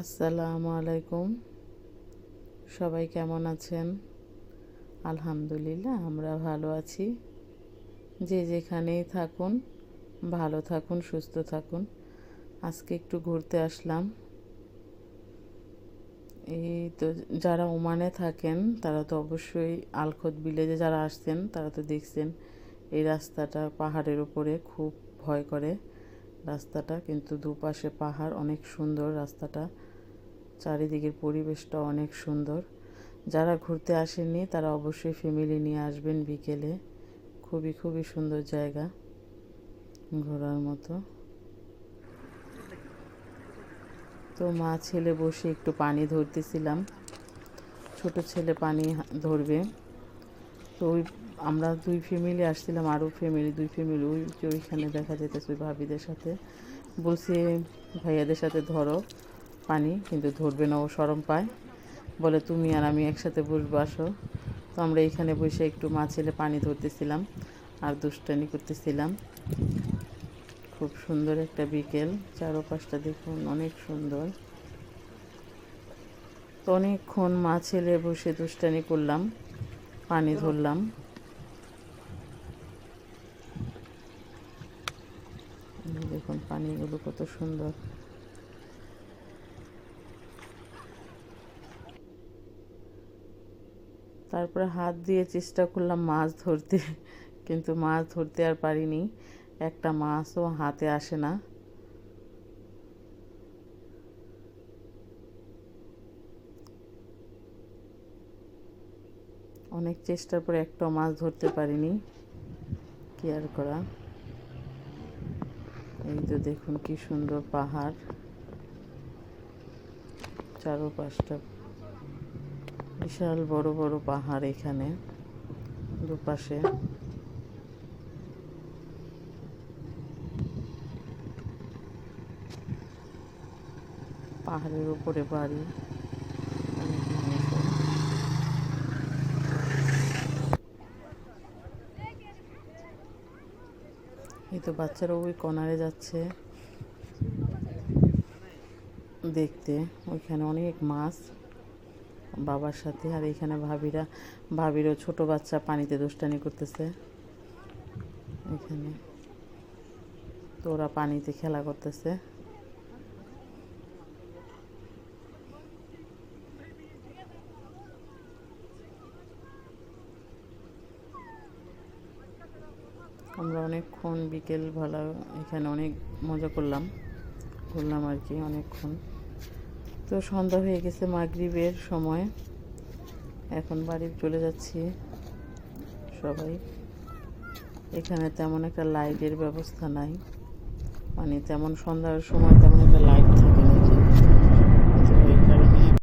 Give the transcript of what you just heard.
আসসালামু আলাইকুম। সবাই কেমন আছেন? আলহামদুলিল্লাহ, আমরা ভালো আছি। যে যেখানেই থাকুন, ভালো থাকুন, সুস্থ থাকুন। আজকে একটু ঘুরতে আসলাম। এই তো যারা ওমানে থাকেন, তারা তো অবশ্যই আলখত ভিলেজে যারা আসছেন, তারা তো দেখছেন এই রাস্তাটা পাহাড়ের উপরে খুব ভয় করে। রাস্তাটা, কিন্তু দুপাশে পাহাড় অনেক সুন্দর। রাস্তাটা, চারিদিকের পরিবেশটা অনেক সুন্দর। যারা ঘুরতে আসেননি, তারা অবশ্যই ফ্যামিলি নিয়ে আসবেন বিকেলে। খুবই খুবই সুন্দর জায়গা, ঘোরার মতো। তো মা ছেলে বসে একটু পানি ধরতেছিলাম। ছোট ছেলে পানি ধরবে। তো ওই আমরা দুই ফ্যামিলি আসছিলাম, আরও ফ্যামিলি দুই ফ্যামিলি ওই যে ওইখানে দেখা যেতেছে ওই ভাবিদের সাথে। বলছি, ভাইয়াদের সাথে ধরো পানি, কিন্তু ধরবে না, ও সরম পায়। বলে, তুমি আর আমি একসাথে বসবো, আসো। তো আমরা এইখানে বসে একটু মা ছেলে পানি ধরতেছিলাম আর দুষ্টানি করতেছিলাম। খুব সুন্দর একটা বিকেল, চারপাশটা দেখুন অনেক সুন্দর। তো অনেকক্ষণ মা ছেলে বসে দুষ্টানি করলাম। পানি ধরলাম। দেখুন পানিগুলো কত সুন্দর। তারপরে হাত দিয়ে চেষ্টা করলাম মাছ ধরতে, কিন্তু মাছ ধরতে আর পারিনি। একটা মাছও হাতে আসে না। অনেক চেষ্টার পরে একটা মাছ ধরতে পারিনি। কি আর করা? এই তো দেখুন কি সুন্দর পাহাড়। চারোপাশটা বিশাল বড় বড় পাহাড় এখানে দুপাশে। পাহাড়ের উপরে বাড়ি অনেক মানুষের এই তো বাচ্চারা ওই কনারে যাচ্ছে। দেখতে, ওইখানে অনেক মাছ বাবার সাথে, আর এখানে ভাবিরা, ভাবিরও ছোট বাচ্চা পানিতে দুষ্টানি করতেছে। এখানে, তো ওরা পানিতে খেলা করতেছে আমরা অনেকক্ষণ বিকেল ভালো এখানে অনেক মজা করলাম। ঘুরলাম আর কি অনেকক্ষণ। তো সন্ধ্যা হয়ে গেছে মাগরিবের সময়। এখন বাড়ি চলে যাচ্ছি সবাই। এখানে তেমন একটা লাইটের ব্যবস্থা নাই। মানে তেমন সন্ধ্যার সময় তেমন একটা লাইট থাকে